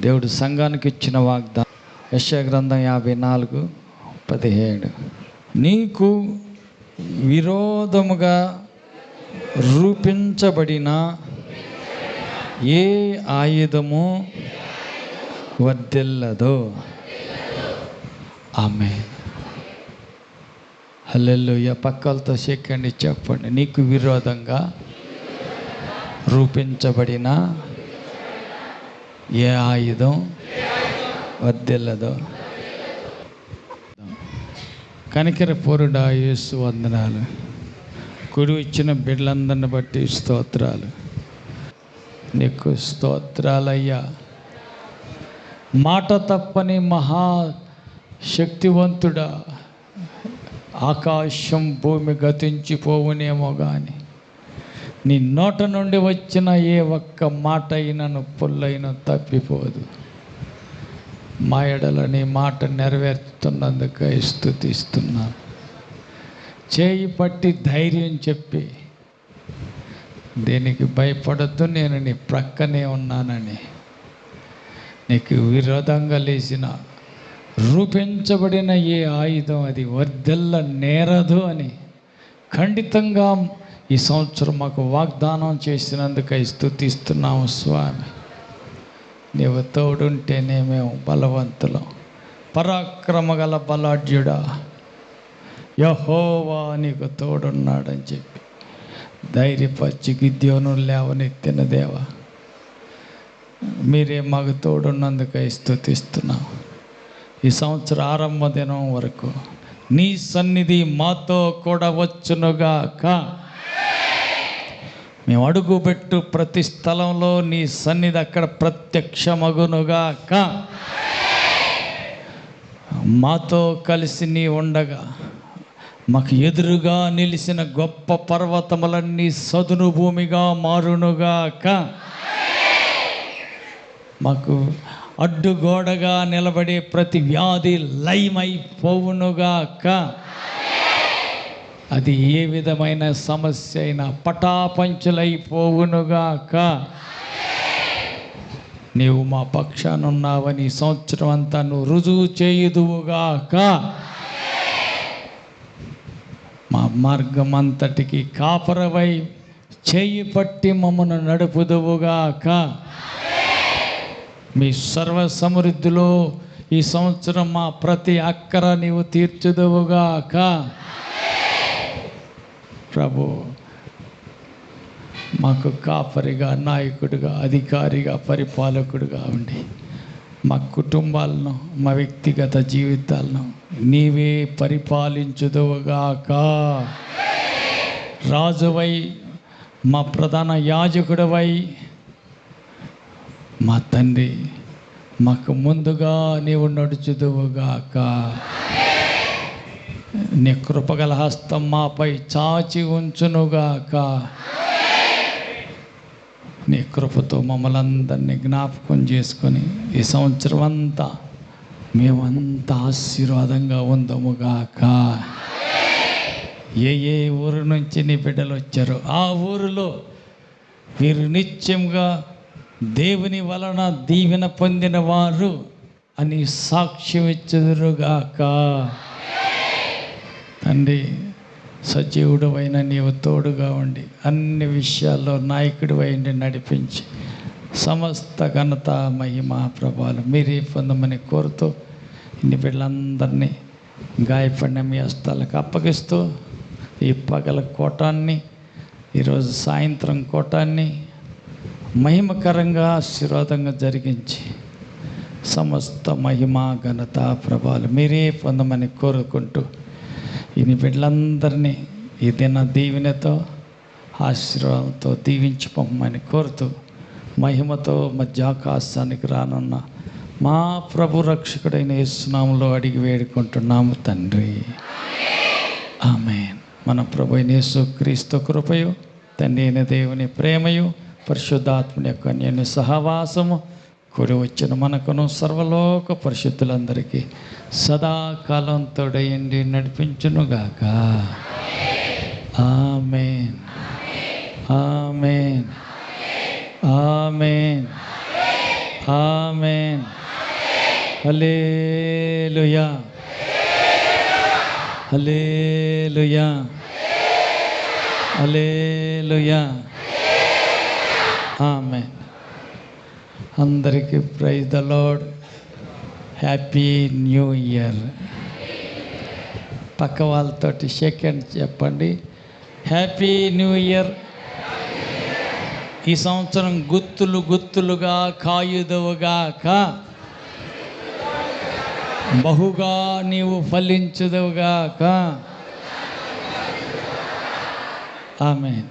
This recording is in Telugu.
దేవుడు సంఘానికి ఇచ్చిన వాగ్దానం. యశ గ్రంథం యాభై నాలుగు పదిహేడు. నీకు విరోధముగా రూపించబడిన ఏ ఆయుధము వర్దిల్లదో ఆమె హల్లెలూయ. పక్కలతో చెక్కండి చెప్పండి. నీకు విరోధంగా రూపించబడిన ఏ ఆయుధం? వర్దిల్లదో కనికర పూరుడా యేసు వందనాలు. కుడి ఇచ్చిన బిడ్డలందరిని బట్టి స్తోత్రాలు. నీకు స్తోత్రాలయ్యా. మాట తప్పని మహా శక్తివంతుడా. ఆకాశం భూమి గతించిపోవునేమో కానీ నీ నోట నుండి వచ్చిన ఏ ఒక్క మాట అయినను పుల్లైన తప్పిపోదు. మా ఎడల నీ మాట నెరవేర్చుతున్నందుకై స్థుతిస్తున్నాను చేయి పట్టి ధైర్యం చెప్పి దీనికి భయపడద్దు నేను నీ ప్రక్కనే ఉన్నానని. నీకు విరోధంగా లేచిన రూపించబడిన ఏ ఆయుధం అది? వర్దెల్ల నేరదు అని ఖండితంగా ఈ సంవత్సరం మాకు వాగ్దానం చేసినందుకై స్థుతిస్తున్నాము స్వామి. నీవు తోడుంటేనే మేము బలవంతులం. పరాక్రమ గల బలాఢ్యుడా యహోవా నీకు తోడున్నాడని చెప్పి ధైర్యపచ్చి గిద్యోను లేవనెత్తిన దేవా మీరే మాకు తోడున్నందుకై స్థుతిస్తున్నాం. ఈ సంవత్సర ఆరంభ దినం వరకు నీ సన్నిధి మాతో కూడా వచ్చునుగాక. మేము అడుగుపెట్టు ప్రతి స్థలంలో నీ సన్నిధి అక్కడ ప్రత్యక్షమగునుగాక. మాతో కలిసి నీ ఉండగా. మాకు ఎదురుగా నిలిచిన గొప్ప పర్వతములన్నీ సదును భూమిగా మారునుగాక. మాకు అడ్డుగోడగా నిలబడే ప్రతి వ్యాధి లయమైపోవునుగాక. అది ఏ విధమైన సమస్య అయినా పటాపంచులైపోవునుగాక. నీవు మా పక్షానున్నావని సంవత్సరం అంతా నువ్వు రుజువు చేయుదువుగాక. మా మార్గం అంతటికి కాపరవై చేయి పట్టి మమ్మను నడుపుదువుగాక. మీ సర్వ సమృద్ధిలో ఈ సంవత్సరం మా ప్రతి అక్కర నీవు తీర్చుదువుగాక. ప్రభు మాకు కాపరిగా నాయకుడిగా అధికారిగా పరిపాలకుడిగా ఉండి మా కుటుంబాలను మా వ్యక్తిగత జీవితాలను నీవే పరిపాలించుదువుగాక. రాజువై మా ప్రధాన యాజకుడవై మా తండ్రి మాకు ముందుగా నీవు నడుచుదువుగాక. నీ కృపగల హస్తం మాపై చాచి ఉంచునుగాక. నీ కృపతో మమ్మల్ని అందరినీ జ్ఞాపకం చేసుకొని ఈ సంవత్సరం అంతా మేమంతా ఆశీర్వాదంగా ఉందముగాక. ఏ ఏ ఊరు నుంచి నీ బిడ్డలు వచ్చారో ఆ ఊరిలో వీరు నిత్యంగా దేవుని వలన దీవెన పొందిన వారు అని సాక్ష్యం ఇచ్చుదురుగాక. అండి సజీవుడు అయిన నీవు తోడుగా ఉండి అన్ని విషయాల్లో నాయకుడు అయిండి నడిపించి సమస్త ఘనత మహిమ ప్రభాలు మీరే పొందమని కోరుతూ ఇన్ని బిడ్డలందరినీ గాయపడిన మీ హస్తాలకు అప్పగిస్తూ ఈ పగల కోటాన్ని ఈరోజు సాయంత్రం కోటాన్ని మహిమకరంగా ఆశీర్వాదంగా జరిగించి సమస్త మహిమ ఘనత ప్రభాలు మీరే పొందమని కోరుకుంటూ ఇన్ని బిడ్డలందరినీ ఈ దిన దీవెనతో ఆశీర్వాదంతో దీవించి పంపమని కోరుతూ మహిమతో మధ్యాకాశానికి రానున్న మా ప్రభు రక్షకుడైన యేసునామంలో అడిగి వేడుకుంటున్నాము తండ్రి. ఆమె మన ప్రభు యేసు క్రీస్తు కృపయు తండ్రి అయిన దేవుని ప్రేమయు పరిశుద్ధాత్మని యొక్క అన్యోన్య సహవాసము కూడి వచ్చిన మనకును సర్వలోక పరిశుద్ధులందరికీ సదాకాలం తోడయండి నడిపించునుగాక. Amen. Amen. Amen. Amen. Hallelujah hallelujah hallelujah. Amen. అందరికీ praise the lord happy new year. పక్క వాళ్ళతోటి సెకండ్ చెప్పండి. Happy new year. ఈ సంవత్సరం గుత్తులు గుత్తులుగా కాయుదవుగాక బహుగా నీవు ఫలించుదవుగాక ఆమె